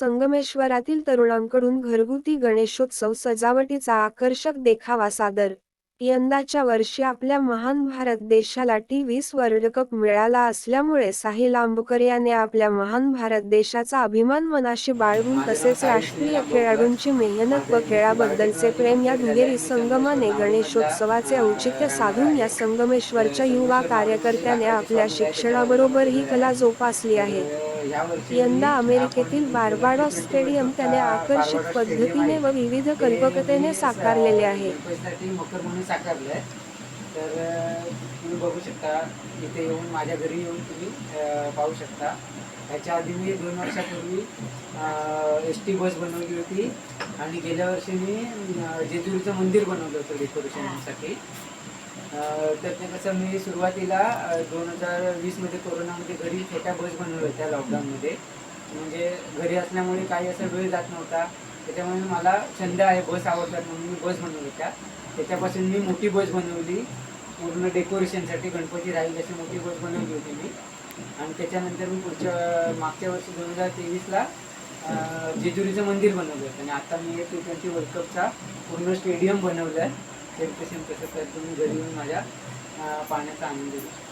संगमेश्वरातील तरुणांकडून घरगुती गणेशोत्सव सजावटीचा आकर्षक देखावा सादर. यंदाच्या वर्षी आपल्या महान भारत देशाला टी वीस वर्ल्ड कप मिळाला असल्यामुळे साहिल आंबकर याने आपल्या महान भारत देशाचा अभिमान मनाशी बाळगून तसेच राष्ट्रीय खेळाडूंची मेहनत व खेळाबद्दलचे प्रेम या दुहेरी संगमाने गणेशोत्सवाचे औचित्य साधून या संगमेश्वरच्या युवा कार्यकर्त्याने आपल्या शिक्षणाबरोबर ही कला जोपासली आहे. यंदा अमेरिकेतील बार्बाडॉस स्टेडियम त्याने आकर्षक पद्धतीने व विविध कल्पकतेने साकारलेले आहे. तर तुम्ही बघू शकता इथे येऊन माझ्या घरी येऊन तुम्ही पाहू शकता. ह्याच्या आधी मी दोन वर्षापूर्वी एस टी बस बनवली होती. आणि गेल्या वर्षी मी जेजुरीचं मंदिर बनवलं होतं डेकोरेशनसाठी तर ते कसं मी सुरुवातीला दोन हजार वीसमध्ये कोरोनामध्ये घरी छोट्या बस बनवल्या होत्या लॉकडाऊनमध्ये म्हणजे घरी असल्यामुळे काही असा वेळ जात नव्हता. त्याच्यामुळे मला छंद आहे बस आवडतात म्हणून मी बस बनवली होत्या. त्याच्यापासून मी मोठी बस बनवली. पूर्ण डेकोरेशनसाठी गणपती राहील अशी मोठी बस बनवली होती मी. आणि त्याच्यानंतर मी पुढच्या मागच्या वर्षी दोन हजार तेवीसला जेजुरीचं मंदिर बनवलं होतं. आणि आता मी टी ट्वेंटी वर्ल्ड कपचा पूर्ण स्टेडियम बनवलं आहे सेलिब्रेशन कसं तर तुम्ही घरी येऊन माझ्या पाण्याचा आनंद घेऊ शकता.